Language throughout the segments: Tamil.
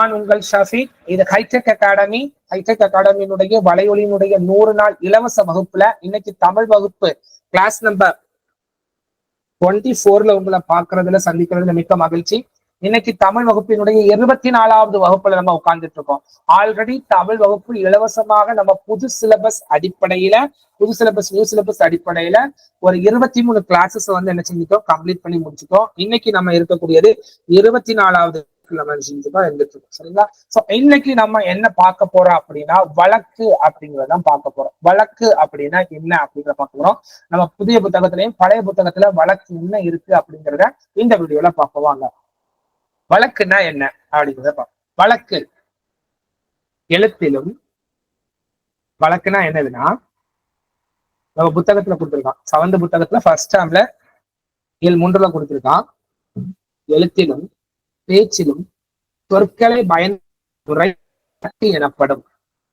நான் உங்கள் ஷஃபி. இது ஹைடெக் அகாடமி ஹைடெக் அகாடமியினுடைய வலையொலியினுடைய நூறு நாள் இலவச வகுப்புல இன்னைக்கு தமிழ் வகுப்பு. கிளாஸ் நம்பர் டுவெண்ட்டி ஃபோர்ல உங்களை பாக்குறதுல சந்திக்கிறதுல மிக்க மகிழ்ச்சி. இன்னைக்கு தமிழ் வகுப்பினுடைய இருபத்தி நாலாவது வகுப்புல நம்ம உட்கார்ந்துட்டு இருக்கோம். ஆல்ரெடி தமிழ் வகுப்பு இலவசமாக நம்ம புது சிலபஸ் அடிப்படையில புது சிலபஸ் நியூ சிலபஸ் அடிப்படையில ஒரு இருபத்தி மூணு கிளாஸஸ் வந்து என்ன செஞ்சுட்டோம்? கம்ப்ளீட் பண்ணி முடிச்சுட்டோம். இன்னைக்கு நம்ம இருக்கக்கூடியது இருபத்தி நாலாவது நம்ம செஞ்சுதான் இருந்துட்டு இருக்கோம். சரிங்களா? சோ இன்னைக்கு நம்ம என்ன பார்க்க போறோம் அப்படின்னா வழக்கு அப்படிங்கறதான் பார்க்க போறோம். வழக்கு அப்படின்னா என்ன அப்படிங்கிற பார்க்க போறோம். நம்ம புதிய புத்தகத்திலையும் பழைய புத்தகத்துல வழக்கு என்ன இருக்கு அப்படிங்கிறத இந்த வீடியோல பார்க்க வழக்குன்னா என்ன அப்படிங்கிறத பார்ப்போம். வழக்கு. எழுத்திலும் வழக்குனா என்னதுன்னா நம்ம புத்தகத்துல கொடுத்துருக்கான். செவன்த் புத்தகத்துல ஃபர்ஸ்ட் டேம்ல ஏழு மூன்றுல கொடுத்துருக்கான். எழுத்திலும் பேச்சிலும் சொற்களை பயன்படுத்தும் முறை வழக்கு எனப்படும்.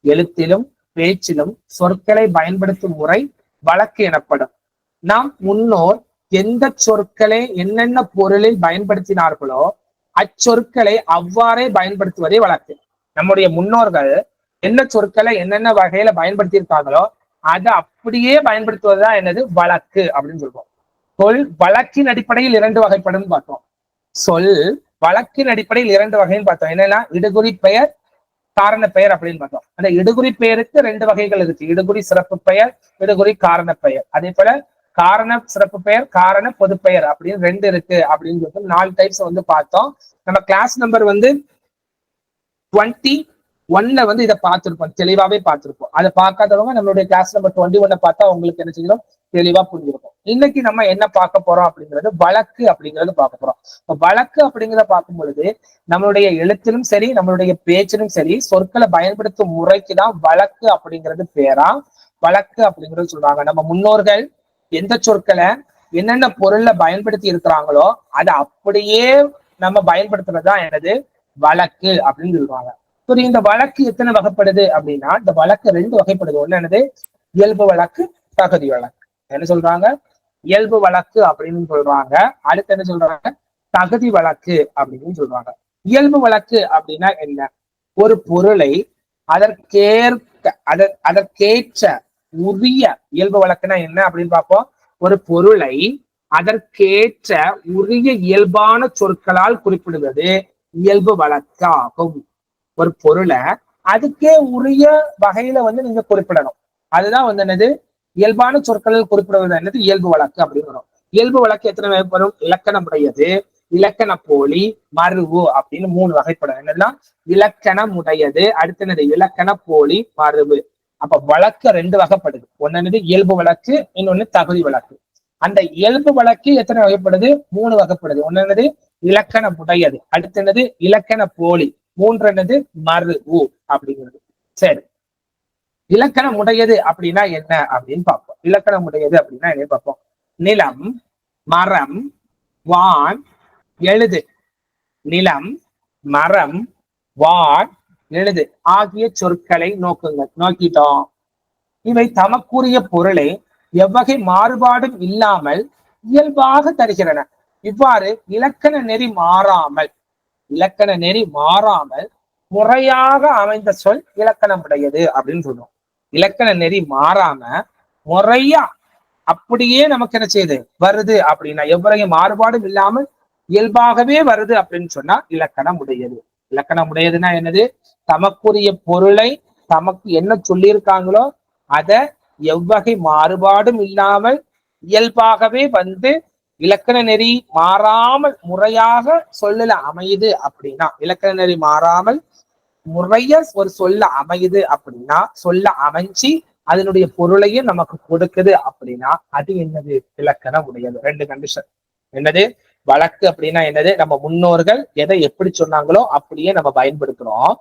எழுத்திலும் பேச்சிலும் சொற்களை பயன்படுத்தும் முறை வழக்கு எனப்படும். நாம் முன்னோர் எந்த சொற்களை என்னென்ன பொருளில் பயன்படுத்தினார்களோ அச்சொற்களை அவ்வாறே பயன்படுத்துவதே வழக்கு. நம்முடைய முன்னோர்கள் என்ன சொற்களை என்னென்ன வகையில பயன்படுத்தியிருக்காங்களோ அதை அப்படியே பயன்படுத்துவதுதான் என்னது? வழக்கு அப்படின்னு சொல்றோம் சொல் வழக்கின் அடிப்படையில் இரண்டு வகைப்படும் பார்த்தோம் சொல் வழக்கின் அடிப்படையில் இரண்டு வகைன்னு பார்த்தோம். என்னன்னா இடுகுறி பெயர் காரண பெயர் அப்படின்னு பார்த்தோம். அந்த இடுகுறி பெயருக்கு ரெண்டு வகைகள் இருக்கு. இடுகுறி சிறப்பு பெயர் இடுகுறி காரண பெயர். அதே போல காரண சிறப்பு பெயர் காரண பொது பெயர் அப்படின்னு ரெண்டு இருக்கு அப்படின்னு சொல்லிட்டு நாலு டைப்ஸ் வந்து பார்த்தோம். நம்ம கிளாஸ் நம்பர் வந்து டுவெண்ட்டி ஒன்ல வந்து இதை பார்த்திருப்போம் தெளிவாவே பார்த்திருப்போம். அதை பார்க்காதவங்க நம்மளுடைய கிளாஸ் நம்பர் டுவெண்ட்டி ஒன்ன பார்த்தா உங்களுக்கு என்ன செய்யணும் தெளிவா புரிஞ்சிருக்கும். இன்னைக்கு நம்ம என்ன பார்க்க போறோம் அப்படிங்கிறது வழக்கு அப்படிங்கறது பார்க்க போறோம். வழக்கு அப்படிங்கிறத பார்க்கும் பொழுது நம்மளுடைய எழுத்திலும் சரி நம்மளுடைய பேச்சிலும் சரி சொற்களை பயன்படுத்தும் முறைக்கு தான் வழக்கு அப்படிங்கிறது பேரா? வழக்கு அப்படிங்கிறது சொல்றாங்க நம்ம முன்னோர்கள் எந்த சொற்களை என்னென்ன பொருள்ல பயன்படுத்தி இருக்கிறாங்களோ அதை அப்படியே நம்ம பயன்படுத்துறதுதான் எனது வழக்கு அப்படின்னு சொல்றாங்க சரி இந்த வழக்கு எத்தனை வகைப்படுது அப்படின்னா இந்த வழக்கு ரெண்டு வகைப்படுது. ஒண்ணு என்னது? இயல்பு வழக்கு தகுதி வழக்கு. என்ன சொல்றாங்க? இயல்பு வழக்கு அப்படின்னு சொல்றாங்க. அடுத்து என்ன சொல்றாங்க? தகுதி வழக்கு அப்படின்னு சொல்றாங்க. இயல்பு வழக்கு அப்படின்னா என்ன? ஒரு பொருளை அதற்கேற்க அத அதற்கேற்ற உரிய இயல்பு வழக்குனா என்ன அப்படின்னு பார்ப்போம். ஒரு பொருளை அதற்கேற்ற உரிய இயல்பான சொற்களால் குறிப்பிடுவது இயல்பு வழக்காகும். ஒரு பொருளை அதுக்கே உரிய வகையில வந்து நீங்க குறிப்பிடணும். அதுதான் வந்து என்னது? இயல்பான சொற்களில் குறிப்பிடுவது என்னது? இயல்பு வழக்கு அப்படின்னு வரும். இயல்பு வழக்கு எத்தனை வகைப்படும் இலக்கணமுடையது இலக்கண போலி மருவு அப்படின்னு மூணு வகைப்படும். என்னதுன்னா? இலக்கணம் உடையது அடுத்து என்னது? இலக்கண போலி மருவு அப்ப வழக்கு ரெண்டு வகைப்படுது. ஒன்னு என்னது? இயல்பு வழக்கு இன்னொன்னு தகுதி வழக்கு. அந்த இயல்பு வழக்கு எத்தனை வகைப்படுது? மூணு வகைப்படுது. ஒன்னு என்னது? இலக்கணம் உடையது அடுத்து என்னது? இலக்கண போலி. மூன்று என்னது மறு ஊ அப்படிங்கிறது. சரி. இலக்கணம் உடையது அப்படின்னா என்ன அப்படின்னு பார்ப்போம். இலக்கணம் உடையது அப்படின்னா என்ன பார்ப்போம்? நிலம் மரம் வான் எழுது. நிலம் மரம் வான் எழுது ஆகிய சொற்களை நோக்குங்கள். நோக்கிட்டோம். இவை தமக்குரிய பொருளை. எவ்வகை மாறுபாடும் இல்லாமல் இயல்பாக தருகிறன இவ்வாறு இலக்கண நெறி மாறாமல் இலக்கண நெறி மாறாமல் முறையாக அமைந்த சொல் இலக்கணம் உடையது அப்படின்னு சொல்றோம். இலக்கண நெறி மாறாம முறையா அப்படியே நமக்கு என்ன செய்யுது? வருது அப்படின்னா எவ்வளவு மாறுபாடும் இல்லாமல் இயல்பாகவே வருது அப்படின்னு சொன்னா இலக்கணம் உடையது இலக்கணம் உடையதுன்னா என்னது? தமக்குரிய பொருளை தமக்கு என்ன சொல்லியிருக்காங்களோ அத எவ்வகை மாறுபாடும் இல்லாமல் இயல்பாகவே வந்து இலக்கண நெறி மாறாமல் முறையாக சொல்லல அமையுது அப்படின்னா இலக்கண நெறி மாறாமல் முறைய ஒரு சொல்ல அமையுது அப்படின்னா சொல்ல அமைஞ்சு அதனுடைய பொருளையும் நமக்கு கொடுக்குது அப்படின்னா அது என்னது? இலக்கணம் உடையது. ரெண்டு கண்டிஷன் என்னது? வழக்கு அப்படின்னா என்னது? நம்ம முன்னோர்கள் எதை எப்படி சொன்னாங்களோ அப்படியே நம்ம பயன்படுத்துறோம்.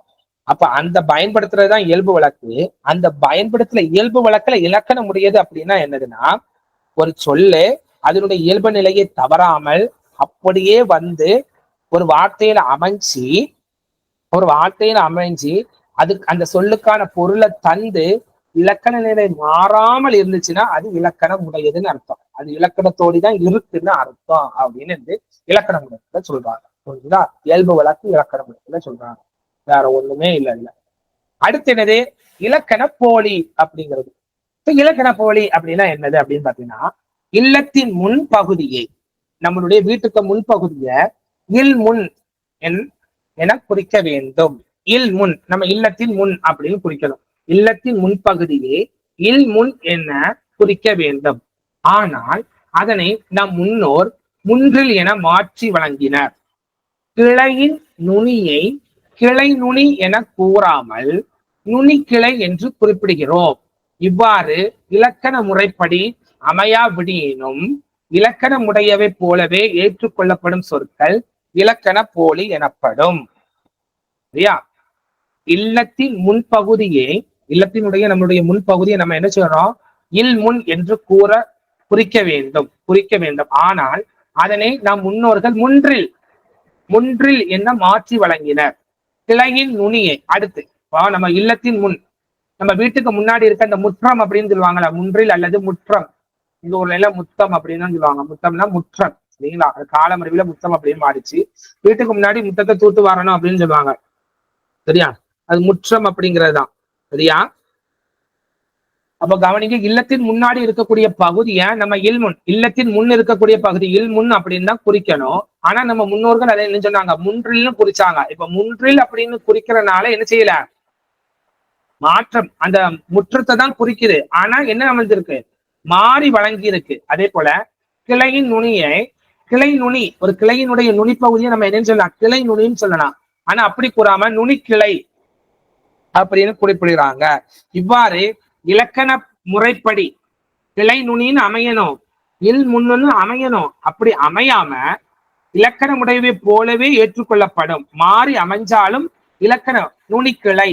அப்ப அந்த பயன்படுத்துறதுதான் இயல்பு வழக்கு. அந்த பயன்படுத்துற இயல்பு வழக்குல இலக்கணம் உடையது அப்படின்னா என்னதுன்னா ஒரு சொல்லு அதனுடைய இயல்பு நிலையை தவறாமல் அப்படியே வந்து ஒரு வார்த்தையில அமைஞ்சு ஒரு வார்த்தையில அமைஞ்சு அதுக்கு அந்த சொல்லுக்கான பொருளை தந்து இலக்கண நிலை மாறாமல் இருந்துச்சுன்னா அது இலக்கணம் உடையதுன்னு அர்த்தம். அது இலக்கணத்தோடி தான் இருக்குன்னு அர்த்தம் அப்படின்னு வந்து இலக்கண முறையில சொல்றாங்க. புரிஞ்சுதா? இயல்பு வழக்கு இலக்கண முறையில சொல்றாங்க. வேற ஒண்ணுமே இல்லை இல்ல அடுத்து என்னது? இலக்கண போலி அப்படிங்கிறது. இப்ப இலக்கண போலி அப்படின்னா என்னது அப்படின்னு பாத்தீங்கன்னா இல்லத்தின் முன் பகுதியை நம்மளுடைய வீட்டுக்கு முன்பகுதிய இல் முன் என குறிக்க வேண்டும். இல் முன் நம்ம இல்லத்தின் முன் அப்படின்னு குறிக்கணும். இல்லத்தின் முன்பகுதியே இல் முன் என குறிக்க வேண்டும். ஆனால் அதனை நம் முன்னோர் முன்றில் என மாற்றி வழங்கினர். கிளையின் நுனியை கிளை நுனி என கூறாமல் நுனிக்கிளை என்று குறிப்பிடுகிறோம். இவ்வாறு இலக்கண முறைப்படி அமையாவிடினும் இலக்கணமுடையவை போலவே ஏற்றுக்கொள்ளப்படும் சொற்கள் இலக்கண போலி எனப்படும். சரியா? இல்லத்தின் முன்பகுதியே இல்லத்தினுடைய நம்மளுடைய முன்பகுதியை நம்ம என்ன செய்யறோம் இல் முன் என்று கூற குறிக்க வேண்டும் குறிக்க வேண்டும். ஆனால் அதனை நம் முன்னோர்கள் முன்றில் முன்றில் என்ன மாற்றி வழங்கினர்? கிளையின் நுனியை அடுத்து நம்ம இல்லத்தின் முன். நம்ம வீட்டுக்கு முன்னாடி இருக்க அந்த முற்றம் அப்படின்னு சொல்லுவாங்களா முன்றில் அல்லது முற்றம். இந்த ஊர்ல எல்லாம் முத்தம் அப்படின்னு சொல்லுவாங்க. முத்தம்னா முற்றம் சரிங்களா? அது காலமறிவுல முத்தம் அப்படின்னு மாறிச்சு வீட்டுக்கு முன்னாடி முத்தத்தை தூத்து வரணும் அப்படின்னு சொல்லுவாங்க. சரியா? அது முற்றம் அப்படிங்கறதுதான் சரியா? அப்ப கவனிக்க இல்லத்தின் முன்னாடி இருக்கக்கூடிய பகுதியை நம்ம இல்முன் இல்லத்தின் முன் இருக்கக்கூடிய பகுதி இல்முன் அப்படின்னு தான் குறிக்கணும். ஆனா நம்ம முன்னோர்கள் அதை என்ன சொன்னாங்க? முன்றில்னு குறிச்சாங்க. இப்ப முன்றில் அப்படின்னு குறிக்கிறனால என்ன செய்யல? மாற்றம் அந்த முற்றத்தை தான் குறிக்குது. ஆனா என்ன அமைஞ்சிருக்கு? மாறி வழங்கி இருக்கு அதே போல கிளையின் நுனியை கிளை நுனி ஒரு கிளையினுடைய நுனி பகுதியை நம்ம என்னன்னு சொல்லலாம்? கிளை நுனின்னு சொல்லலாம். ஆனா அப்படி கூறாம நுனி கிளை அப்படின்னு குறிப்பிடுறாங்க இவ்வாறு இலக்கண முறைப்படி கிளை நுனின்னு அமையணும் இல் முன்னு அமையணும். அப்படி அமையாம இலக்கண முடைவை போலவே ஏற்றுக்கொள்ளப்படும். மாறி அமைஞ்சாலும் இலக்கண நுனிக்கிளை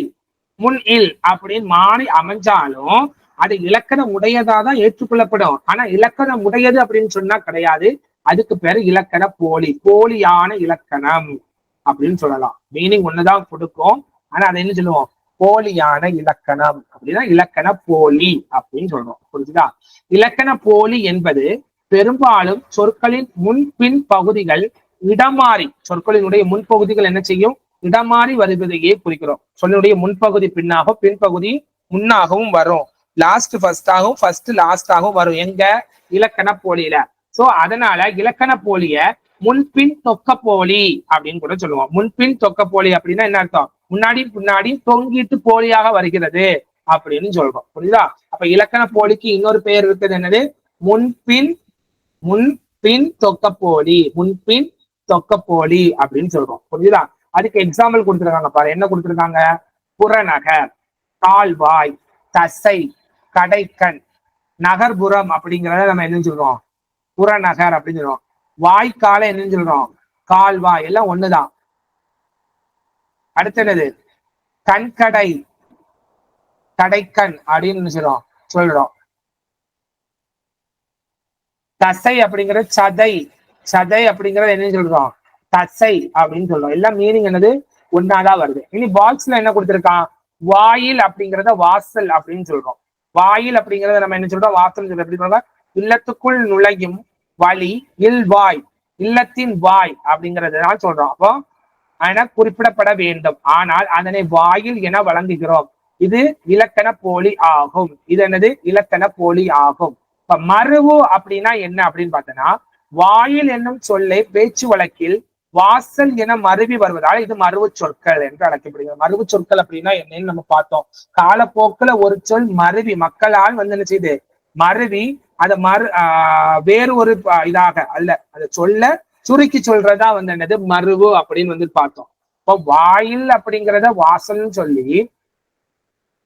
முன் இல் அப்படின்னு மாறி அமைஞ்சாலும் அது இலக்கணம் உடையதா தான் ஏற்றுக்கொள்ளப்படும். ஆனா இலக்கணம் உடையது அப்படின்னு சொன்னா கிடையாது. அதுக்கு பேரு இலக்கண போலி போலியான இலக்கணம் அப்படின்னு சொல்லலாம். மீனிங் ஒண்ணுதான் கொடுக்கும். ஆனா அதை என்ன சொல்லுவோம்? போலியான இலக்கணம். அப்படின்னா இலக்கண போலி அப்படின்னு சொல்றோம். புரிஞ்சுதா? இலக்கண போலி என்பது பெரும்பாலும் சொற்களின் முன்பின் பகுதிகள் இடமாறி சொற்களினுடைய முன்பகுதிகள் என்ன செய்யும்? இடமாறி வருவதையே குறிக்கிறோம். சொல்லினுடைய முன்பகுதி பின்னாகவும் பின்பகுதி முன்னாகவும் வரும். லாஸ்ட் ஃபர்ஸ்டாகவும் ஃபர்ஸ்ட் லாஸ்டாகவும் வரும். எங்க? இலக்கண போலியில. சோ அதனால இலக்கண போலிய முன்பின் தொக்க போலி அப்படின்னு கூட சொல்லுவோம். முன்பின் தொக்க போலி அப்படின்னா என்ன அர்த்தம்? முன்னாடி பின்னாடி தொங்கிட்டு போலியாக வருகிறது அப்படின்னு சொல்றோம். புரியுதா? அப்ப இலக்கண போலிக்கு இன்னொரு பெயர் இருக்குது. என்னது? முன்பின் முன்பின் தொக்க போலி. முன்பின் தொக்க போலி அப்படின்னு சொல்றோம். புரியுதா? அதுக்கு எக்ஸாம்பிள் கொடுத்துருக்காங்க பாரு. என்ன கொடுத்துருக்காங்க? புறநகர் கால்வாய் தசை கடைக்கண். நகர்புறம் அப்படிங்கிறத நம்ம என்ன சொல்றோம்? புறநகர் அப்படின்னு சொல்றோம். வாய்க்கால என்னன்னு சொல்றோம்? கால்வாய் எல்லாம் ஒண்ணுதான். அடுத்து என்னது? கண்கடை. கடைக்கண் அப்படின்னு சொல்றோம். சொல்றோம். தசை அப்படிங்கிறது சதை. சதை அப்படிங்கறது என்ன சொல்றோம்? தசை அப்படின்னு சொல்றோம். எல்லாம் மீனிங் என்னது? ஒன்னாதான் வருது. இனி பாக்ஸ்ல என்ன கொடுத்துருக்கான்? வாயில் அப்படிங்கறத வாசல் அப்படின்னு சொல்றோம். வாயில் அப்படிங்கறத நம்ம என்ன சொல்றோம்? வாசல் சொல்றோம். எப்படி சொல்றோம் இல்லத்துக்குள் நுழையும் வழி இல்வாய் இல்லத்தின் வாய் அப்படிங்கறதுதான் சொல்றோம். அப்போ என குறிப்பிடப்பட வேண்டும். ஆனால் அதனை வாயில் என வழங்குகிறோம். இது இலக்கண போலி ஆகும். இது என்னது? இலக்கண போலி ஆகும். இப்ப மருவு அப்படின்னா என்ன அப்படின்னு பார்த்தோன்னா வாயில் என்னும் சொல்லை பேச்சு வழக்கில் வாசல் என மருவி வருவதால் இது மருவு சொற்கள் என்று அழைக்கப்படுகிறது. மருவு சொற்கள் அப்படின்னா என்னன்னு நம்ம பார்த்தோம். காலப்போக்குல ஒரு சொல் மருவி. மக்களால் வந்து என்ன செய்யுது மருவி. அதை மறு வேறு ஒரு இதாக அல்ல. அதை சொல்ல சுருக்கி சொல்றதா வந்து என்னது? மருவு அப்படின்னு வந்து பார்த்தோம். இப்போ வாயில் அப்படிங்கிறத வாசல்னு சொல்லி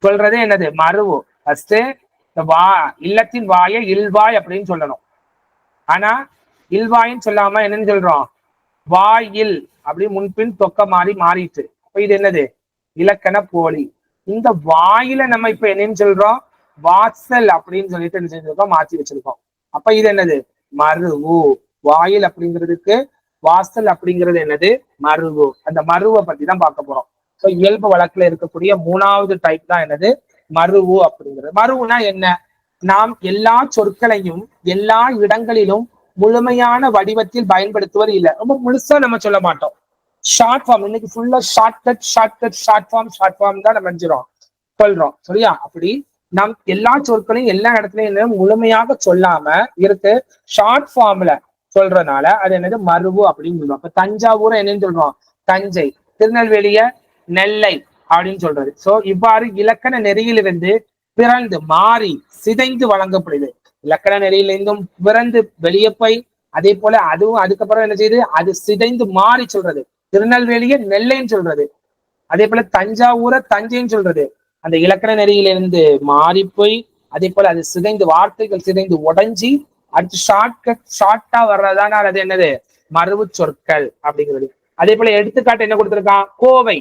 சொல்றது என்னது? மருவு. ஃபர்ஸ்ட் வா இல்லத்தின் வாயை இல்வாய் அப்படின்னு சொல்லணும். ஆனா இல்வாயின்னு சொல்லாம என்னன்னு சொல்றோம்? வாயில் அப்படி முன்பின் தொக்க மாறி மாறிட்டு. அப்ப இது என்னது? இலக்கண போலி. இந்த வாயில நம்ம இப்ப என்னன்னு சொல்றோம்? வாசல் அப்படின்னு சொல்லிட்டு என்ன செஞ்சிருக்கோம்? மாத்தி வச்சிருக்கோம். அப்ப இது என்னது? மருவு. வாயில் அப்படிங்கிறதுக்கு வாசல் அப்படிங்கிறது என்னது? மருவு. அந்த மருவை பத்தி தான் பார்க்க போறோம். ஸோ இயல்பு வழக்குல இருக்கக்கூடிய மூணாவது டைப் தான் என்னது? மருவு அப்படிங்கிறது. மருவுனா என்ன? நாம் எல்லா சொற்களையும் எல்லா இடங்களிலும் முழுமையான வடிவத்தில் பயன்படுத்துவது இல்லை. ரொம்ப முழுசா நம்ம சொல்ல மாட்டோம். ஷார்ட் ஃபார்ம் இன்னைக்கு ஃபுல்லா short cut short cut short form short form தான் நம்ம நினைச்சிரும் சொல்றோம் சரியா? அப்படி நம் எல்லா சொற்களையும் எல்லா இடத்துலயும் என்ன முழுமையாக சொல்லாம இருக்கு. ஷார்ட் ஃபார்ம்ல சொல்றதுனால அது என்னது? மருவு அப்படின்னு சொல்லுவோம். இப்ப தஞ்சாவூரை என்னன்னு சொல்றோம். தஞ்சை. திருநெல்வேலிய நெல்லை அப்படின்னு சொல்றது. சோ இவ்வாறு இலக்கண நெறியிலிருந்து பிறந்து மாறி சிதைந்து வழங்கப்படுது. இலக்கண நெறியிலிருந்தும் பிறந்து வெளியே போய் அதே போல அதுவும் அதுக்கப்புறம் என்ன செய்யுது? அது சிதைந்து மாறி சொல்றது. திருநெல்வேலிய நெல்லைன்னு சொல்றது. அதே போல தஞ்சாவூரை தஞ்சைன்னு சொல்றது. அந்த இலக்கண நெறியிலிருந்து மாறி போய் அதே போல அது சிதைந்து வார்த்தைகள் சிதைந்து உடைஞ்சி அடுத்து ஷார்ட்கட் ஷார்ட்டா வர்றதுதான் அது என்னது? மரபு சொற்கள் அப்படிங்கிறது. அதே போல எடுத்துக்காட்டு என்ன கொடுத்திருக்கான்? கோவை.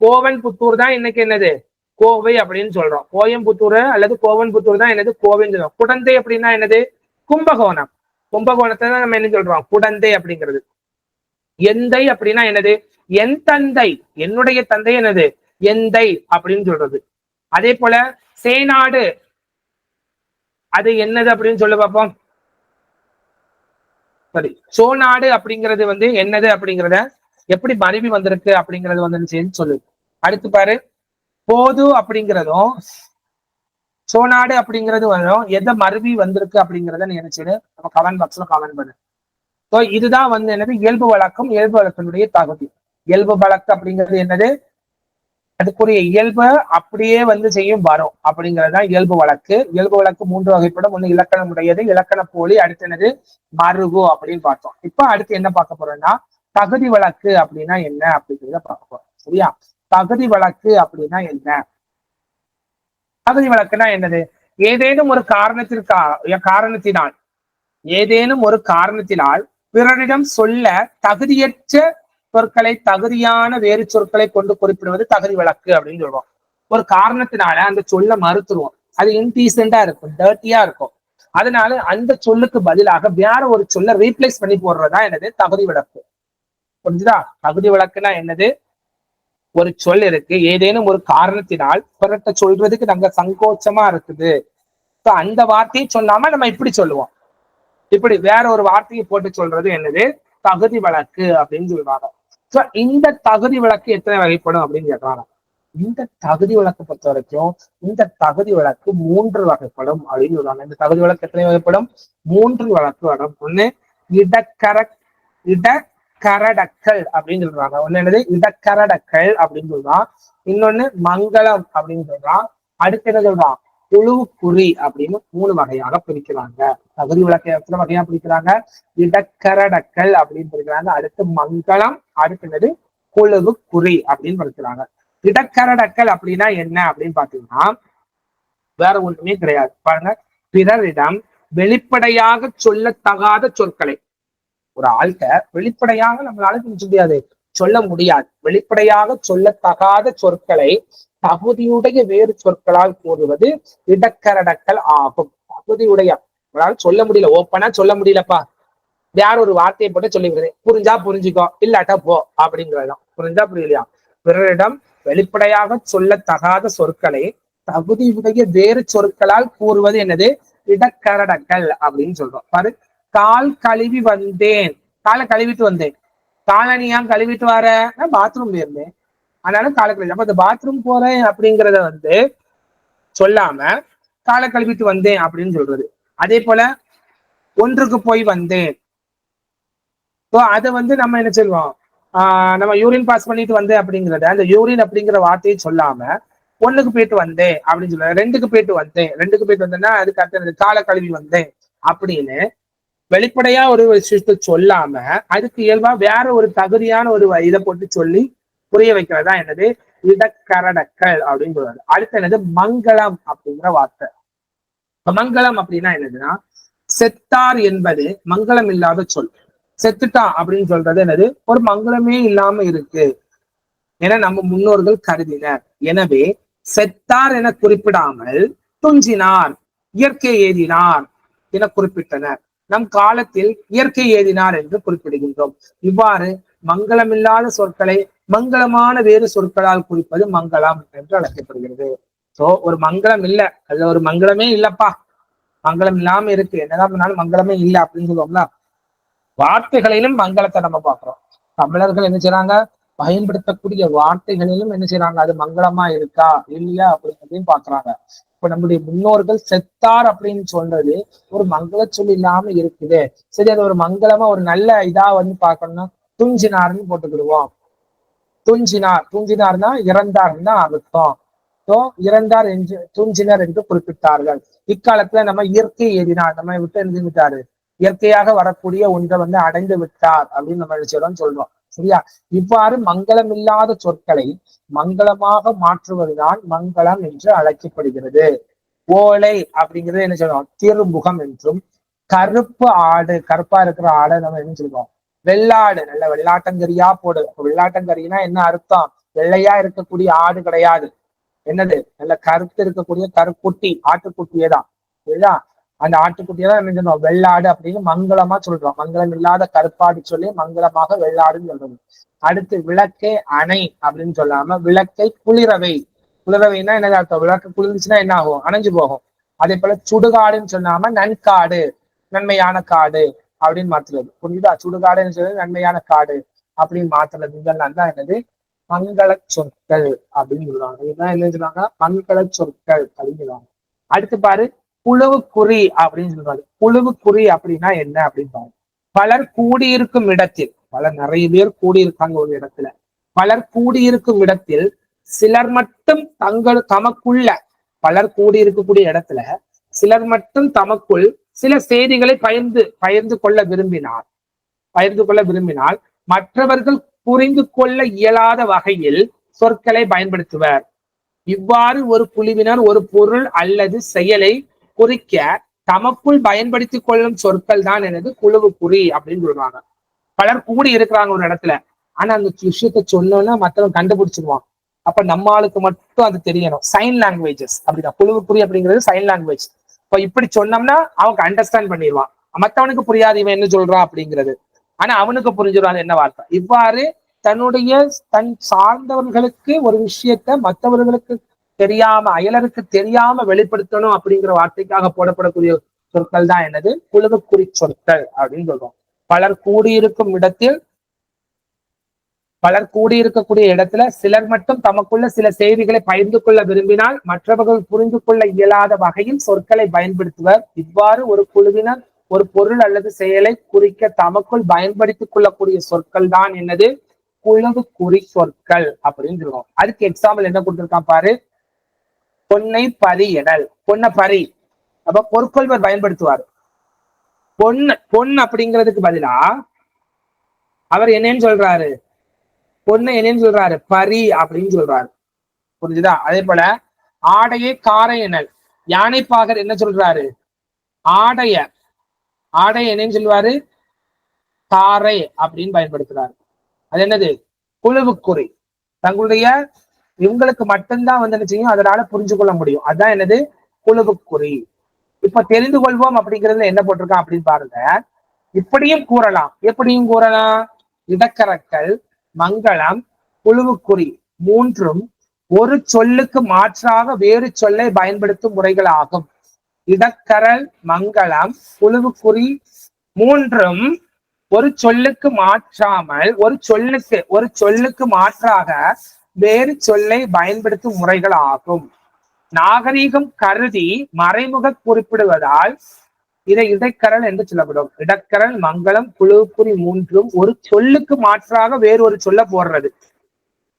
கோவன் புத்தூர் தான் இன்னைக்கு என்னது? கோவை அப்படின்னு சொல்றோம். கோயம்புத்தூர் அல்லது கோவன்புத்தூர் தான் என்னது? கோவைன்னு சொல்றோம். குடந்தை அப்படின்னா என்னது? கும்பகோணம். கும்பகோணத்தை தான் நம்ம என்ன சொல்றோம்? குடந்தை அப்படிங்கிறது. எந்தை அப்படின்னா என்னது? என் தந்தை. என்னுடைய தந்தை என்னது? எந்தை அப்படின்னு சொல்றது. அதே போல சேனாடு அது என்னது அப்படின்னு சொல்லு பார்ப்போம் சரி சோநாடு அப்படிங்கிறது வந்து என்னது அப்படிங்கிறத எப்படி மருவி வந்திருக்கு அப்படிங்கிறது வந்து சொல்லு. அடுத்து பாரு. போது அப்படிங்கிறதும் சோநாடு அப்படிங்கிறது வரும். எதை மருவி வந்திருக்கு அப்படிங்கிறத நினைச்சிடு. நம்ம கமெண்ட் பாக்ஸ்ல கமெண்ட் பண்ணு. ஸோ இதுதான் வந்து என்னது? இயல்பு வழக்கம் இயல்பு வழக்கினுடைய தகுதி. இயல்பு வழக்கு அப்படிங்கிறது என்னது? அதுக்குரிய இயல்பு அப்படியே வந்து செய்யும் வரும். அப்படிங்கிறது தான் இயல்பு வழக்கு. இயல்பு வழக்கு மூன்று வகைப்படும். ஒண்ணு இலக்கணம் உடையது இலக்கண போலி அடுத்து என்னது? மருகு அப்படின்னு பார்த்தோம். இப்ப அடுத்து என்ன பார்க்க போறோம்னா தகுதி வழக்கு அப்படின்னா என்ன அப்படிங்கிறத பார்க்க போறோம். சரியா? தகுதி வழக்கு அப்படின்னா என்ன? தகுதி வழக்குனா என்னது? ஏதேனும் ஒரு காரணத்திற்கா காரணத்தினால் ஏதேனும் ஒரு காரணத்தினால் பிறரிடம் சொல்ல தகுதியற்ற சொற்களை தகுதியான வேறு சொற்களை கொண்டு குறிப்பிடுவது தகுதி வழக்கு அப்படின்னு சொல்லுவோம். ஒரு காரணத்தினால அந்த சொல்ல மறுத்துருவோம். அது இன்டீசெண்டா இருக்கும் டர்ட்டியா இருக்கும். அதனால அந்த சொல்லுக்கு பதிலாக வேற ஒரு சொல்ல ரீப்ளேஸ் பண்ணி போடுறதா என்னது? தகுதி வழக்கு. புரிஞ்சுதா? தகுதி வழக்குனா என்னது? ஒரு சொல் இருக்கு. ஏதேனும் ஒரு காரணத்தினால் பிறட்ட சொல்றதுக்கு நாங்க சங்கோச்சமா இருக்குது. அந்த வார்த்தையை சொல்லாம நம்ம இப்படி சொல்லுவோம். இப்படி வேற ஒரு வார்த்தையை போட்டு சொல்றது என்னது? தகுதி வழக்கு அப்படின்னு சொல்றாங்க சோ இந்த தகுதி வழக்கு எத்தனை வகைப்படும் அப்படின்னு கேட்கறாங்க. இந்த தகுதி வழக்கு பொறுத்த வரைக்கும் இந்த தகுதி வழக்கு மூன்று வகைப்படும் அப்படின்னு சொல்றாங்க இந்த தகுதி வழக்கு எத்தனை வகைப்படும்? மூன்று வழக்கு வரும். ஒண்ணு இடக்கர இட இடக்கரடக்கல் அப்படின்னு சொல்றாங்க. ஒண்ணு என்னது? இடக்கரடக்கல் அப்படின்னு சொல்றான். இன்னொன்னு மங்களம் அப்படின்னு சொல்றான். அடுத்து என்ன சொல்றான்? குழுவு குறி அப்படின்னு மூணு வகையாக பிரிக்கிறாங்க. தகுதி விளக்க எத்தனை வகையா பிரிக்கிறாங்க? இடக்கரடக்கல் அப்படின்னு பிரிக்கிறாங்க. அடுத்து மங்களம் அடுத்தது குழுவு குறி அப்படின்னு பிரிக்கிறாங்க. இடக்கரடக்கல் அப்படின்னா என்ன அப்படின்னு பாத்தீங்கன்னா வேற ஒண்ணுமே கிடையாது. பாருங்க. பிறரிடம் வெளிப்படையாக சொல்லத்தகாத சொற்களை ஒரு ஆள்கிட்ட வெளிப்படையாக நம்மளால சொல்ல முடியாது. சொல்ல முடியாது. வெளிப்படையாக சொல்லத்தகாத சொற்களை தகுதியுடைய வேறு சொற்களால் கூறுவது இடக்கரடக்கல் ஆகும். தகுதியுடைய. உங்களால் சொல்ல முடியல. ஓப்பனா சொல்ல முடியலப்பா. வேற ஒரு வார்த்தையை போட்டு சொல்லிவிடுது. புரிஞ்சா புரிஞ்சுக்கோ. இல்லாட்டா போ. அப்படிங்கிறதுதான். புரிஞ்சா புரியலையா? பிறரிடம் வெளிப்படையாக சொல்லத்தகாத சொற்களை தகுதியுடைய வேறு சொற்களால் கூறுவது என்னது? இடக்கரடக்கல் அப்படின்னு சொல்றோம். பாரு. கால் கழுவி வந்தேன். காலை கழுவிட்டு வந்தேன். காலை நீ ஏன் கழுவிட்டு வர? நான் பாத்ரூம் போயிருந்தேன். அதனால காலை கழுவி அப்ப அந்த பாத்ரூம் போறேன் அப்படிங்கிறத வந்து சொல்லாம காலை கழுவிட்டு வந்தேன் அப்படின்னு சொல்றது. அதே போல ஒன்றுக்கு போய் வந்தேன். ஸோ அதை வந்து நம்ம என்ன சொல்லுவோம்? ஆஹ் நம்ம யூரின் பாஸ் பண்ணிட்டு வந்தேன் அப்படிங்கிறத அந்த யூரின் அப்படிங்கிற வார்த்தையை சொல்லாம ஒண்ணுக்கு போயிட்டு வந்தேன் அப்படின்னு சொல்ல ரெண்டுக்கு போயிட்டு வந்தேன். ரெண்டுக்கு போயிட்டு வந்தேன்னா அதுக்கு அடுத்து காலை கழுவி வந்தேன் அப்படின்னு வெளிப்படையா ஒரு விஷயத்த சொல்லாம அதுக்கு இயல்பா வேற ஒரு தகுதியான ஒரு இதை போட்டு சொல்லி புரிய வைக்கிறதா என்னது? இடக்கரடக்கல் அப்படின்னு சொல்றாரு அடுத்து என்னது? மங்களம் அப்படிங்கிற வார்த்தை. மங்களம் அப்படின்னா என்னதுன்னா செத்தார் என்பது மங்களம் இல்லாத சொல். செத்துட்டான் அப்படின்னு சொல்றது என்னது? ஒரு மங்களமே இல்லாம இருக்கு என நம்ம முன்னோர்கள் கருதினர். எனவே செத்தார் என குறிப்பிடாமல் துஞ்சினார் இயற்கை ஏறினார் என குறிப்பிட்டனர். நம் காலத்தில் இயற்கை ஏதினார் என்று குறிப்பிடுகின்றோம். இவ்வாறு மங்களமில்லாத சொற்களை மங்களமான வேறு சொற்களால் குறிப்பது மங்களம் என்று அழைக்கப்படுகிறது. சோ ஒரு மங்களம் இல்ல. அதுல ஒரு மங்களமே இல்லப்பா. மங்களம் இல்லாம இருக்கு. என்னதான் பண்ணாலும் மங்களமே இல்லை அப்படின்னு சொல்லுவோம்ல. வார்த்தைகளிலும் மங்களத்தை நம்ம பாக்குறோம் தமிழர்கள் என்ன செய்றாங்க? பயன்படுத்தக்கூடிய வார்த்தைகளிலும் என்ன செய்றாங்க? அது மங்களமா இருக்கா? இல்லையா? அப்படிங்கிறதையும் பாக்குறாங்க இப்ப நம்முடைய முன்னோர்கள் செத்தார் அப்படின்னு சொல்றது ஒரு மங்கள சொல் இல்லாம இருக்குது. சரி அது ஒரு மங்களமா ஒரு நல்ல இதா வந்து பார்க்கணும்னா துஞ்சினார்னு போட்டுக்கிடுவோம். துஞ்சினார் துஞ்சினார்னா இறந்தார்னு தான் அர்த்தம் இறந்தார் என்று துஞ்சினர் என்று குறிப்பிட்டார்கள். இக்காலத்துல நம்ம இயற்கை எதினார் நம்ம விட்டு எழுதிவிட்டாரு இயற்கையாக வரக்கூடிய ஒன்றை வந்து அடைந்து விட்டார் அப்படின்னு நம்ம நினைச்சோம் சொல்றோம். சரியா இவ்வாறு மங்களம் இல்லாத சொற்களை மங்களமாக மாற்றுவதுதான் மங்களம் என்று அழைக்கப்படுகிறது. ஓலை அப்படிங்கிறது என்ன சொல்லுவோம்? திருமுகம் என்றும் கருப்பு ஆடு கருப்பா இருக்கிற ஆடை நம்ம என்ன சொல்லுவோம்? வெள்ளாடு நல்ல வெள்ளாட்டங்கரியா போடு. அப்ப வெள்ளாட்டங்கரினா என்ன அர்த்தம்? வெள்ளையா இருக்கக்கூடிய ஆடு கிடையாது. என்னது? நல்ல கருத்து இருக்கக்கூடிய கருக்குட்டி ஆட்டுக்குட்டியே தான் சரியா அந்த ஆட்டுக்குட்டியை தான் என்ன வெள்ளாடு அப்படின்னு மங்களமா சொல்றோம். மங்களம் இல்லாத கருப்பாடு சொல்லி மங்களமாக வெள்ளாடுன்னு சொல்றது. அடுத்து விளக்கை அணை அப்படின்னு சொல்லாம விளக்கை குளிரவை. குளிரவைன்னா என்ன அர்த்தம்? விளக்கு குளிர்ந்துச்சுன்னா என்ன ஆகும்? அணைஞ்சு போகும். அதே போல சுடுகாடுன்னு சொல்லாம நன்காடு நன்மையான காடு அப்படின்னு மாத்துறது. புரியுதா சுடுகாடுன்னு சொல்லி நன்மையான காடு அப்படின்னு மாத்துறது. இதெல்லாம் தான் என்னது? மங்கள சொற்கள் அப்படின்னு சொல்லுவாங்க. இதுதான் என்ன சொல்லுவாங்க? மங்கள சொற்கள் அப்படின்னு சொல்லுவாங்க. அடுத்து பாரு புழுவு குறி அப்படின்னு சொல்றாரு புழுவு குறி அப்படின்னா என்ன அப்படின்னு பலர் கூடியிருக்கும் இடத்தில் பலர் நிறைய பேர் கூடியிருக்காங்க ஒரு இடத்துல. பலர் கூடியிருக்கும் இடத்தில் சிலர் மட்டும் தங்கள் தமக்குள்ள பலர் கூடியிருக்கக்கூடிய இடத்துல சிலர் மட்டும் தமக்குள் சில செய்திகளை பயந்து பயந்து கொள்ள விரும்பினார் பயந்து கொள்ள விரும்பினால் மற்றவர்கள் புரிந்து கொள்ள இயலாத வகையில் சொற்களை பயன்படுத்துவர். இவ்வாறு ஒரு குழுவினர் ஒரு பொருள் அல்லது செயலை குறிக்க தமக்குள் பயன்படுத்திக் கொள்ளும் சொற்கள் தான் எனது குழுவு குறி அப்படின்னு சொல்றாங்க. பலர் கூடி இருக்கிறாங்க ஒரு இடத்துல. ஆனா அந்த விஷயத்த சொன்னோன்னா மற்றவன் கண்டுபிடிச்சிருவான் அப்ப நம்ம ஆளுக்கு மட்டும் அது தெரியணும். சைன் லாங்குவேஜஸ் அப்படிதான். குழுவு குறி அப்படிங்கிறது சைன் லாங்குவேஜ் இப்ப இப்படி சொன்னோம்னா அவங்க அண்டர்ஸ்டாண்ட் பண்ணிடுவான் மத்தவனுக்கு புரியாது இவன் என்ன சொல்றான் அப்படிங்கிறது. ஆனா அவனுக்கு புரிஞ்சிருவான் என்ன வார்த்தை? இவ்வாறு தன்னுடைய தன் சார்ந்தவர்களுக்கு ஒரு விஷயத்த மற்றவர்களுக்கு தெரியாம அயலருக்கு தெரியாம வெளிப்படுத்தணும் அப்படிங்கிற வார்த்தைக்காக போடப்படக்கூடிய சொற்கள் தான் என்னது? குழுவுக்குறி சொற்கள் அப்படின்னு சொல்றோம். பலர் கூடியிருக்கும் இடத்தில் பலர் கூடியிருக்கக்கூடிய இடத்துல சிலர் மட்டும் தமக்குள்ள சில செய்திகளை பகிர்ந்து கொள்ள விரும்பினால் மற்றவர்கள் புரிந்து கொள்ள இயலாத வகையில் சொற்களை பயன்படுத்துவர். இவ்வாறு ஒரு குழுவினர் ஒரு பொருள் அல்லது செயலை குறிக்க தமக்குள் பயன்படுத்திக் கொள்ளக்கூடிய சொற்கள் தான் என்னது? குழுவு குறி சொற்கள் அப்படின்னு சொல்லுவோம் அதுக்கு எக்ஸாம்பிள் என்ன கொடுத்திருக்கான் பாரு? பொன்னை பரி எனல். பொன்ன பரி அப்ப பொற்கொள்வர் பயன்படுத்துவார். பொன் பொன் அப்படிங்கிறதுக்கு பதிலா அவர் என்னன்னு சொல்றாரு? பொண்ணு என்னன்னு சொல்றாரு? பரி அப்படின்னு சொல்றாரு. புரிஞ்சுதா? அதே போல ஆடையை காரை எனல். யானைப்பாகர் என்ன சொல்றாரு? ஆடைய ஆடை என்னன்னு சொல்லுவாரு? காரை அப்படின்னு பயன்படுத்துறாரு. அது என்னது? குழுவுக்குறி. தங்களுடைய இவங்களுக்கு மட்டும்தான் வந்து என்ன செய்யும்? அதனால புரிஞ்சு கொள்ள முடியும். அதான் என்னது? குழுவுக்குறி. இப்ப தெரிந்து கொள்வோம் அப்படிங்கிறதுல என்ன போட்டிருக்கான் அப்படின்னு பாருங்க. இப்படியும் கூறலாம். எப்படியும் கூறலாம்? இடக்கரக்கல் மங்களம் குழுவுக்குறி மூன்றும் ஒரு சொல்லுக்கு மாற்றாக வேறு சொல்லை பயன்படுத்தும் முறைகள் ஆகும் இடக்கரல் மங்களம் குழுவுக்குறி மூன்றும் ஒரு சொல்லுக்கு மாற்றாமல் ஒரு சொல்லுக்கு ஒரு சொல்லுக்கு மாற்றாக வேறு சொல்லை பயன்படுத்தும் முறைகள் ஆகும் நாகரீகம் கருதி மறைமுக குறிப்பிடுவதால் இதை இடைக்கரல் என்று சொல்லப்படும். இடக்கரல் மங்களம் குழுக்குறி மூன்றும் ஒரு சொல்லுக்கு மாற்றாக வேறு ஒரு சொல்ல போடுறது.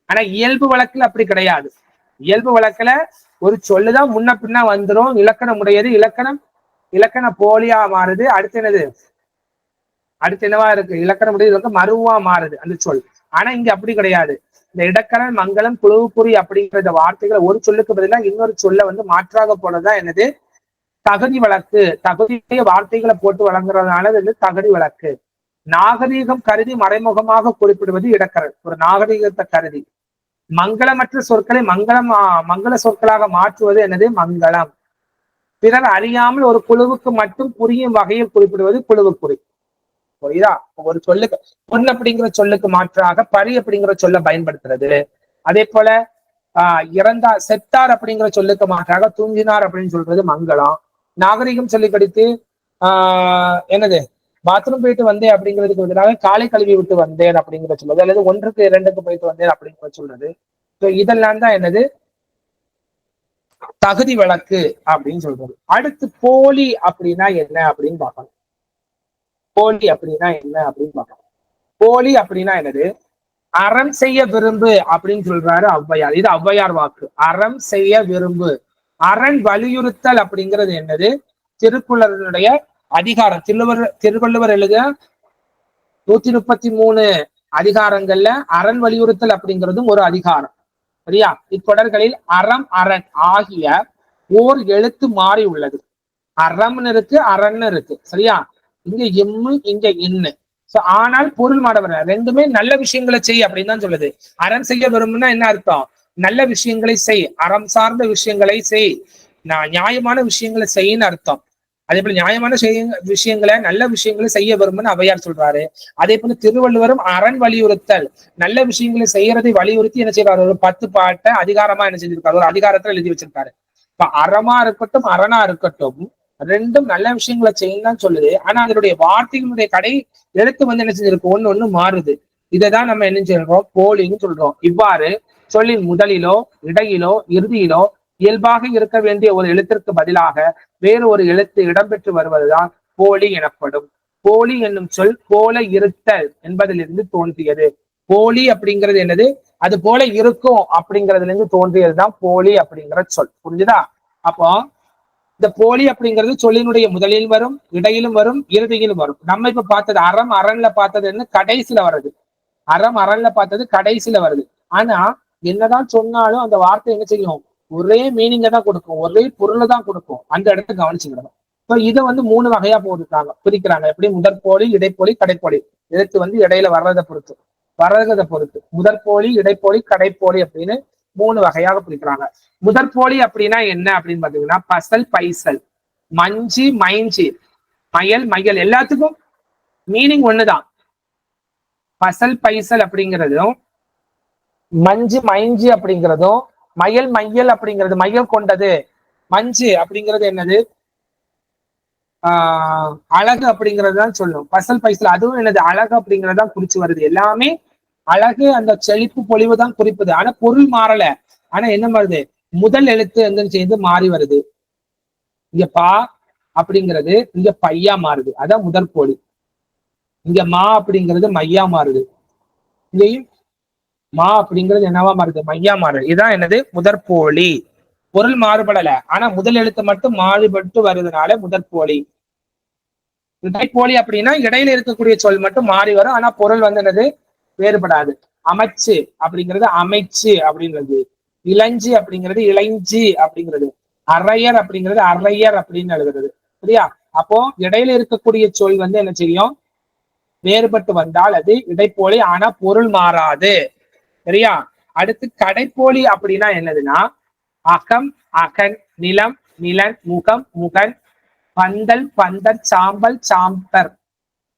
ஆனா இயல்பு வழக்குல அப்படி கிடையாது. இயல்பு வழக்குல ஒரு சொல்லுதான் முன்ன பின்ன வந்துடும் இலக்கணம் உடையது இலக்கணம். இலக்கண போலியா மாறுது. அடுத்து என்னது? அடுத்து என்னவா இருக்கு? இலக்கணம் உடையது இலக்கணம் மருவா மாறுது அந்த சொல். ஆனா இங்க அப்படி கிடையாது. இந்த இடக்கரல் மங்களம் குழுவுக்குறி அப்படிங்கிற இந்த வார்த்தைகளை ஒரு சொல்லுக்கு பதிலாக இன்னொரு சொல்ல வந்து மாற்றாக போனதுதான் என்னது? தகுதி வழக்கு. தகுதியுடைய வார்த்தைகளை போட்டு வழங்குறதுனால அது வந்து தகுதி வழக்கு. நாகரீகம் கருதி மறைமுகமாக குறிப்பிடுவது இடக்கரல் ஒரு நாகரீகத்தை கருதி. மங்களமற்ற சொற்களை மங்களம் மங்கள சொற்களாக மாற்றுவது எனது மங்களம். பிறர் அறியாமல் ஒரு குழுவுக்கு மட்டும் புரியும் வகையில் குறிப்பிடுவது குழுவுக்குறி. புரியுதா? ஒரு சொல்லுக்கு பொன் அப்படிங்கிற சொல்லுக்கு மாற்றாக பரி அப்படிங்கிற சொல்ல பயன்படுத்துறது. அதே போல ஆஹ் இறந்தா செத்தார் அப்படிங்கிற சொல்லுக்கு மாற்றாக தூங்கினார் அப்படின்னு சொல்றது மங்களம். நாகரிகம் சொல்லி கடித்து ஆஹ் என்னது? பாத்ரூம் போயிட்டு வந்தேன் அப்படிங்கிறதுக்கு பதிலாக காலை கழுவி விட்டு வந்தேன் அப்படிங்கிற சொல்றது அல்லது ஒன்றுக்கு இரண்டுக்கு போயிட்டு வந்தேன் அப்படிங்கிற சொல்றது. ஸோ இதெல்லாம் தான் என்னது? தகுதி வழக்கு அப்படின்னு சொல்றது. அடுத்து போலி அப்படின்னா என்ன அப்படின்னு பார்க்கணும் போலி அப்படின்னா என்ன அப்படின்னு பார்க்கலாம். போலி அப்படின்னா என்னது? அறம் செய்ய விரும்பு அப்படின்னு சொல்றாரு ஔவையார். இது ஔவையார் வாக்கு. அறம் செய்ய விரும்பு. அரண் வலியுறுத்தல் அப்படிங்கிறது என்னது? திருக்குள்ளருடைய அதிகாரம். திருவர் திருவள்ளுவர் எழுத நூத்தி முப்பத்தி மூணு அதிகாரங்கள்ல அரண் வலியுறுத்தல் அப்படிங்கிறதும் ஒரு அதிகாரம். சரியா? இத்தொடர்களில் அறம் அரண் ஆகிய ஓர் எழுத்து மாறி உள்ளது. அறம்னு இருக்கு அரண்னு இருக்கு. சரியா? இங்க எம்மு இங்க இன்னு ஆனால் பொருள் மாடவர் ரெண்டுமே நல்ல விஷயங்களை செய் அப்படின்னு தான் சொல்லுது. அறம் செய்ய விரும்புனா என்ன அர்த்தம்? நல்ல விஷயங்களை செய் அறம் சார்ந்த விஷயங்களை செய். நான் நியாயமான விஷயங்களை செய்யின்னு அர்த்தம். அதே போல நியாயமான விஷயங்களை நல்ல விஷயங்களை செய்ய வரும்னு அவையார் சொல்றாரு. அதே போல திருவள்ளுவரும் அரண் வலியுறுத்தல். நல்ல விஷயங்களை செய்யறதை வலியுறுத்தி என்ன செய்யறாரு ஒரு பத்து பாட்டை அதிகாரமா என்ன செஞ்சிருக்காரு? ஒரு அதிகாரத்துல எழுதி வச்சிருக்காரு. இப்ப அறமா இருக்கட்டும் அரணா இருக்கட்டும் ரெண்டும் நல்ல விஷயங்களை செய்யும் தான் சொல்லுது. ஆனா அதனுடைய வார்த்தைகளுடைய கடை எழுத்து வந்து என்ன செஞ்சிருக்கு? ஒண்ணு ஒண்ணு மாறுது. இதைதான் நம்ம என்ன செய்யறோம்? போலின்னு சொல்றோம். இவ்வாறு சொல்லின் முதலிலோ இடையிலோ இறுதியிலோ இயல்பாக இருக்க வேண்டிய ஒரு எழுத்திற்கு பதிலாக வேறு ஒரு எழுத்து இடம்பெற்று வருவதுதான் போலி எனப்படும். போலி என்னும் சொல் போல இருத்தல் என்பதிலிருந்து தோன்றியது. போலி அப்படிங்கிறது என்னது? அது போல இருக்கும் அப்படிங்கிறதுல இருந்து தோன்றியதுதான் போலி அப்படிங்கிற சொல். புரிஞ்சுதா? அப்போ இந்த போலி அப்படிங்கிறது சொல்லினுடைய முதலில் வரும் இடையிலும் வரும் இறுதியிலும் வரும். நம்ம இப்ப பார்த்தது அறம் அரண்ல பார்த்தது என்ன கடைசியில வருது அறம் அரண்ல பார்த்தது கடைசியில வருது ஆனா என்னதான் சொன்னாலும் அந்த வார்த்தை என்ன செய்யும்? ஒரே மீனிங்க தான் கொடுக்கும். ஒரே பொருளை தான் கொடுக்கும். அந்த இடத்த கவனிச்சுக்கிடணும் இப்போ இதை வந்து மூணு வகையா போட்டுருக்காங்க. பிரிக்கிறாங்க. எப்படி? முதற்போலி இடைப்போலி கடைப்போலி. எழுத்து வந்து இடையில வர்றதை பொறுத்து. வர்றதை பொறுத்து. முதற்போலி இடைப்போலி கடைப்போலி அப்படின்னு மூணு வகையாக பிரிக்கிறாங்க. முதற்போலி அப்படின்னா என்ன அப்படின்னு பாத்தீங்கன்னா பசல் பைசல். மஞ்சி மைஞ்சி. மயல் மயல் எல்லாத்துக்கும் மீனிங் ஒண்ணுதான். பசல் பைசல் அப்படிங்கிறதும் மஞ்சு மைஞ்சி அப்படிங்கிறதும் மயல் மையல் அப்படிங்கிறது மையல் கொண்டது மஞ்சு அப்படிங்கிறது என்னது? ஆஹ் அழகு அப்படிங்கறதுதான் சொல்லும். பசல் பைசல் அதுவும் என்னது? அழகு அப்படிங்கறதுதான் குறிச்சு வருது. எல்லாமே அழகு அந்த செழிப்பு பொழிவு தான் குறிப்பது. ஆனா பொருள் மாறல. ஆனா என்ன வருது முதல் எழுத்து வந்து சேர்ந்து மாறி வருது. இங்க பா அப்படிங்கிறது இங்க பையா மாறுது. அதான் முதற் போலி. இங்க மா அப்படிங்கிறது மையா மாறுது. இங்கேயும் மா அப்படிங்கிறது என்னவா மாறுது? மையா மாறுது. இதான் என்னது? முதற்போலி பொருள் மாறுபடல. ஆனா முதல் எழுத்து மட்டும் மாறுபட்டு வருதுனால முதற்போலி இடைப்போலி அப்படின்னா இடையில இருக்கக்கூடிய சொல் மட்டும் மாறி வரும். ஆனா பொருள் வந்து என்னது? வேறுபடாது. அமைச்சு அப்படிங்கிறது அமைச்சு அப்படிங்கிறது இளஞ்சி அப்படிங்கிறது இளைஞ்சி அப்படிங்கிறது. அரையர் அப்படிங்கிறது அரையர் அப்படின்னு எழுதுறது. சரியா அப்போ இடையில இருக்கக்கூடிய சொல் வந்து என்ன செய்யும்? வேறுபட்டு வந்தால் அது இடைப்போலி ஆனா பொருள் மாறாது. சரியா? அடுத்து கடைப்போலி அப்படின்னா என்னதுன்னா அகம் அகன் நிலம் நிலன் முகம் முகன் பந்தல் பந்தர் சாம்பல் சாம்பர்.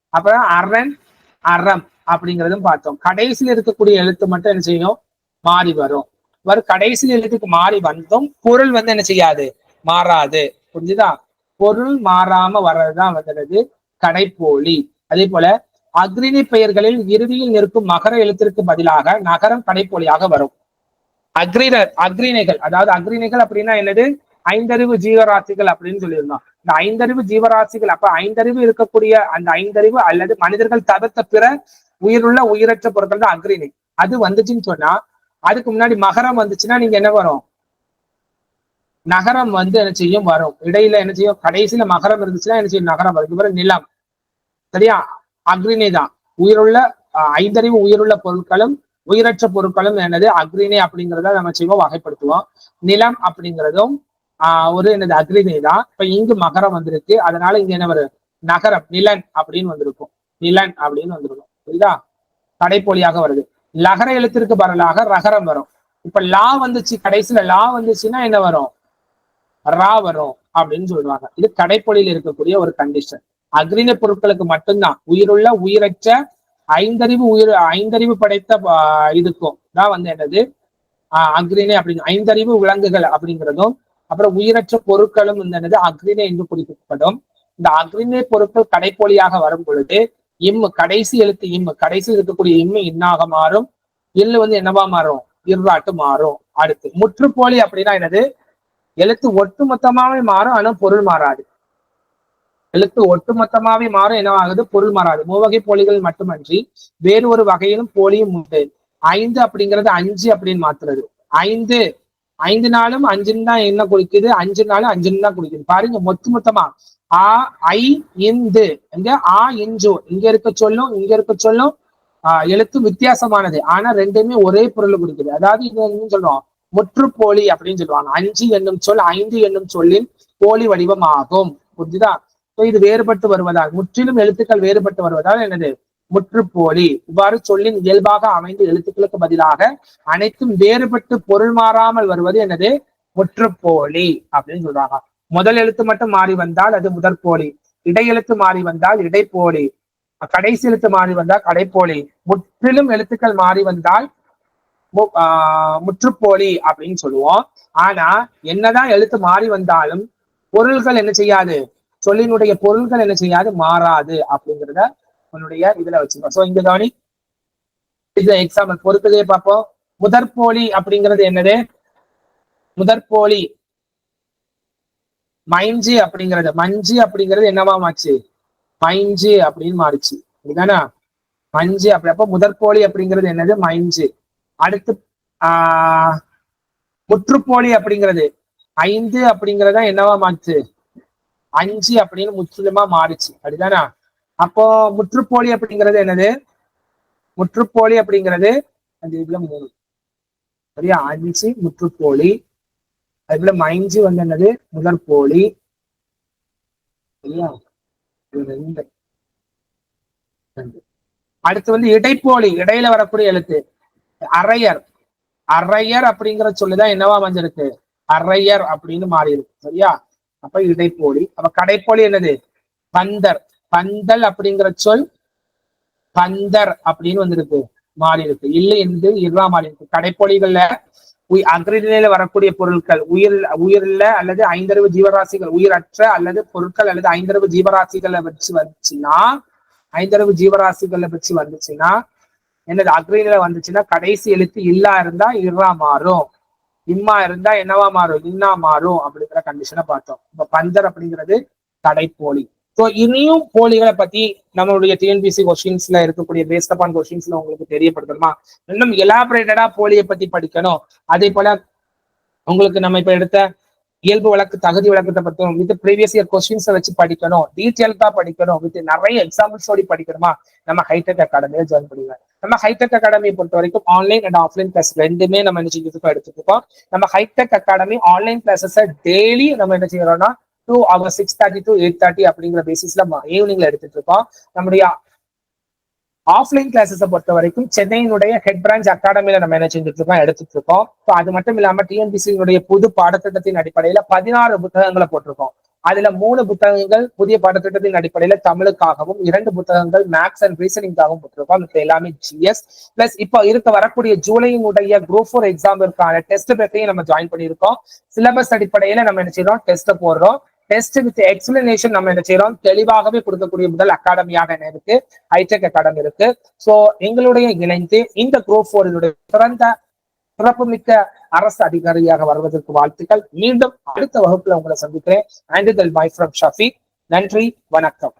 அப்புறம் அரண் அறம். அப்படிங்கிறதும் பார்த்தோம். கடைசியில் இருக்கக்கூடிய எழுத்து மட்டும் என்ன செய்யும்? மாறி வரும். வரு கடைசியில் எழுத்துக்கு மாறி வந்தும் பொருள் வந்து என்ன செய்யாது? மாறாது. புரிஞ்சுதா? பொருள் மாறாம வர்றதுதான் வந்துடுது கடைப்போலி. அதே போல அக்ரிணி பெயர்களில் இறுதியில் நிற்கும் மகர எழுத்திற்கு பதிலாக நகரம் கடைப்போலியாக வரும். அக்ரினர் அக்ரிணைகள் அதாவது அக்ரிணைகள் அப்படின்னா என்னது? ஐந்தறிவு ஜீவராசிகள் அப்படின்னு சொல்லியிருந்தோம். இந்த ஐந்தறிவு ஜீவராசிகள் அப்ப ஐந்தறிவு இருக்கக்கூடிய அந்த ஐந்தறிவு அல்லது மனிதர்கள் தவிர்த்த பிற உயிருள்ள உயிரற்ற பொருட்கள் தான் அக்ரிணை. அது வந்துச்சுன்னு சொன்னா அதுக்கு முன்னாடி மகரம் வந்துச்சுன்னா நீங்க என்ன வரும்? நகரம் வந்து என்ன செய்யும்? வரும். இடையில என்ன செய்யும்? கடைசியில மகரம் இருந்துச்சுன்னா என்ன செய்யும்? நகரம் வரும். இது நிலம். சரியா? அக்ரிணை தான். உயிருள்ள ஐந்தறிவு உயிருள்ள பொருட்களும் உயிரற்ற பொருட்களும் என்னது? அக்ரிணை அப்படிங்கிறத நம்ம செய்வோம்? வகைப்படுத்துவோம். நிலம் அப்படிங்கிறதும் ஆஹ் ஒரு என்னது? அக்ரிணை தான். இப்ப இங்கு மகரம் வந்திருக்கு. அதனால இங்க என்ன வரும்? நகரம். நிலன் அப்படின்னு வந்திருக்கும். நிலன் அப்படின்னு வந்திருக்கும். புரியுதா? கடைப்பொலியாக வருது. லகர எழுத்திற்கு பதிலாக ரகரம் வரும். இப்ப லா வந்துச்சு கடைசியில லா வந்துச்சுன்னா என்ன வரும்? ரா வரும் அப்படின்னு சொல்லுவாங்க. இது கடைப்பொழியில் இருக்கக்கூடிய ஒரு கண்டிஷன் அக்ரிண பொருட்களுக்கு மட்டும்தான். உயிருள்ள உயிரற்ற ஐந்தறிவு உயிர் ஐந்தறிவு படைத்த இதுக்கும். தான் வந்து என்னது? ஆஹ், அக்ரிணை அப்படிங்க ஐந்தறிவு விலங்குகள் அப்படிங்கிறதும் அப்புறம் உயிரற்ற பொருட்களும் வந்து என்னது? அக்ரிணை என்று குறிப்பிடப்படும். இந்த அக்ரிணை பொருட்கள் கடைப்பொழியாக வரும் பொழுது இம்மு கடைசி எழுத்து இம்மு கடைசி இருக்கக்கூடிய இம்மு இன்னாக மாறும். இல்லு வந்து என்னவா மாறும்? இர்ராட்டு மாறும். அடுத்து முற்றுப்போலி அப்படின்னா என்னது? எழுத்து ஒட்டுமொத்தமாவே மாறும் ஆனா பொருள் மாறாது. எழுத்து ஒட்டுமொத்தமாவே மாறும் என்னவாகுது பொருள் மாறாது. மூவகை போலிகள் மட்டுமன்றி வேறு ஒரு வகையிலும் போலியும் உண்டு. ஐந்து அப்படிங்கிறது அஞ்சு அப்படின்னு மாத்துறது. ஐந்து ஐந்து நாளும் அஞ்சுன்னு தான் என்ன குடிக்குது அஞ்சு நாளும் அஞ்சுன்னு தான் குடிக்குது பாருங்க மொத்த மொத்தமா. ஆ ஐ இந்து. இங்க ஆ இஞ்சு. இங்க இருக்க சொல்லும் இங்க இருக்க சொல்லும் ஆஹ் எழுத்து வித்தியாசமானது. ஆனா ரெண்டுமே ஒரே பொருள் குறிக்குது அதாவது இது என்ன சொல்றோம். முற்றுப்போலி அப்படின்னு சொல்லுவாங்க. அஞ்சு என்னும் சொல் ஐந்து என்னும் சொல்லின் போலி வடிவம் ஆகும் புரிஞ்சுதா இது வேறுபட்டு வருவதால் முற்றிலும் எழுத்துக்கள் வேறுபட்டு வருவதால் என்னது? முற்றுப்போலி இவ்வாறு சொல்லின் இயல்பாக அமைந்த எழுத்துக்களுக்கு பதிலாக அனைத்தும் வேறுபட்டு பொருள் மாறாமல் வருவது என்னது? முற்றுப்போலி அப்படின்னு சொல்றாங்க. முதல் எழுத்து மட்டும் மாறி வந்தால் அது முதற்போலி. இடை எழுத்து மாறி வந்தால் இடைப்போலி. கடைசி எழுத்து மாறி வந்தால் கடைப்போலி. முற்றிலும் எழுத்துக்கள் மாறி வந்தால் முற்றுப்போலி அப்படின்னு சொல்லுவோம். ஆனா என்னதான் எழுத்து மாறி வந்தாலும் பொருள்கள் என்ன செய்யாது? சொல்லினுடைய பொருள்கள் என்ன செய்யாது? மாறாது அப்படிங்கிறத உன்னுடைய இதுல வச்சிருக்கோம். சோ இங்க கவனி. இது எக்ஸாம்பிள் பொறுத்ததே பார்ப்போம். முதற்போலி அப்படிங்கிறது என்னது? முதற்போலி. மைஞ்சி அப்படிங்கிறது. மஞ்சு அப்படிங்கிறது என்னவா மாச்சு மைஞ்சு அப்படின்னு மாறிச்சு. இதுதானா மஞ்சு அப்படி. அப்போ முதற்போலி அப்படிங்கிறது என்னது? மைஞ்சு. அடுத்து ஆஹ் முற்றுப்போலி அப்படிங்கிறது. ஐந்து அப்படிங்கறத என்னவா மாச்சு அஞ்சு அப்படின்னு முற்றிலுமா மாறிச்சு. அப்படிதானா அப்போ முற்றுப்போலி அப்படிங்கிறது என்னது? முற்றுப்போலி அப்படிங்கிறது அந்த இதுல மூணு. சரியா? அஞ்சு முற்றுப்போலி. போல மைஞ்சு வந்து என்னது? முதற்போலி. சரியா? ரெண்டு. அடுத்து வந்து இடைப்போலி இடையில வரக்கூடிய எழுத்து. அரையர். அரையர் அப்படிங்கிற சொல்லுதான் என்னவா வந்திருக்கு அரையர் அப்படின்னு மாறி இருக்கு சரியா? அப்ப இடைப்போலி. அப்ப கடைப்போலி என்னது? பந்தர். பந்தல் அப்படிங்கிற சொல் பந்தர் அப்படின்னு வந்திருக்கு. மாறி இருக்கு இல்லை என்று இருவா மாறி இருக்கு கடைப்பொலிகள்ல அக்ரிநிலையில வரக்கூடிய பொருட்கள் உயிர் உயிரில் அல்லது ஐந்தறிவு ஜீவராசிகள் உயிரற்ற அல்லது பொருட்கள் அல்லது ஐந்தறிவு ஜீவராசிகளை வச்சு வந்துச்சுன்னா ஐந்தறிவு ஜீவராசிகளை வச்சு வந்துச்சுன்னா என்னது? அக்ரிநிலை வந்துச்சுன்னா கடைசி எழுத்து இல்லா இருந்தா இர்ரா மாறும். இம்மா இருந்தா என்னவா மாறும்? இன்னா மாறும் அப்படிங்கிற கண்டிஷனை பார்த்தோம். இப்ப பந்தர் அப்படிங்கிறது கடைப்போலி ஸோ இனியும் போலிகளை பத்தி நம்மளுடைய டிஎன்பிசி கொஸ்டின்ஸ்ல இருக்கக்கூடிய பேஸ்ட் அப்பான் கொஸ்டின்ஸ்ல உங்களுக்கு தெரியப்படுத்தணுமா? இன்னும் எலாபரேட்டடா போலியை பத்தி படிக்கணும். அதே போல உங்களுக்கு நம்ம இப்ப எடுத்த இயல்பு வழக்கு தகுதி வழக்கத்தை பற்றும் வித் ப்ரீவியஸ் இயர் கொஸ்டின்ஸை வச்சு படிக்கணும். டீட்டெயில்டா படிக்கணும். வித் நிறைய எக்ஸாம்பிள்ஸோடி படிக்கணுமா? நம்ம ஹைடெக் அகாடமியில ஜாயின் பண்ணுவேன் நம்ம ஹைடெக் அகாடமியை பொறுத்த வரைக்கும் ஆன்லைன் அண்ட் ஆஃப்லைன் கிளாஸ் ரெண்டுமே நம்ம என்ன செஞ்சுட்டு எடுத்துட்டு இருக்கோம். நம்ம ஹைடெக் அகாடமி ஆன்லைன் கிளாஸஸை டெய்லி நம்ம என்ன செய்யறோம்னா two hour six thirty to eight thirty அப்படிங்கிற பேசிஸ்ல ஈவினிங்ல எடுத்துட்டு இருக்கோம். நம்முடைய ஆஃப்லைன் கிளாஸஸை பொறுத்த வரைக்கும் சென்னையினுடைய ஹெட் பிரான்ச் அகாடமியில நம்ம என்ன செஞ்சுட்டு இருக்கோம்? எடுத்துட்டு இருக்கோம். ஸோ அது மட்டும் இல்லாம டிஎன்பிசியினுடைய புது பாடத்திட்டத்தின் அடிப்படையில பதினாறு புத்தகங்களை போட்டிருக்கோம். அதுல மூணு புத்தகங்கள் புதிய பாடத்திட்டத்தின் அடிப்படையில தமிழுக்காகவும் இரண்டு புத்தகங்கள் மேக்ஸ் அண்ட் ரீசனிங்காகவும் போட்டிருக்கோம். இப்போ எல்லாமே ஜிஎஸ் பிளஸ் இப்போ இருக்க வரக்கூடிய ஜூலையினுடைய குரூப் ஃபோர் எக்ஸாம்பிற்கான டெஸ்ட் பேப்பரையும் நம்ம ஜாயின் பண்ணியிருக்கோம். சிலபஸ் அடிப்படையில நம்ம என்ன செய்யறோம் டெஸ்ட் போடுறோம். டெஸ்ட் வித் எக்ஸ்பிளனேஷன் நம்ம என்ன செய்யறோம்? தெளிவாகவே கொடுக்கக்கூடிய முதல் அகாடமியாக என்ன இருக்கு? ஹைடெக் அகாடமி இருக்கு. சோ எங்களுடைய இணைந்து இந்த குரூப் ஃபோரினுடைய சிறந்த சிறப்புமிக்க அரசு அதிகாரியாக வருவதற்கு வாழ்த்துக்கள். மீண்டும் அடுத்த வகுப்புல உங்களை சந்திக்கிறேன். ஆண்டிதல் பை ஃப்ரம் ஷஃபி நன்றி வணக்கம்.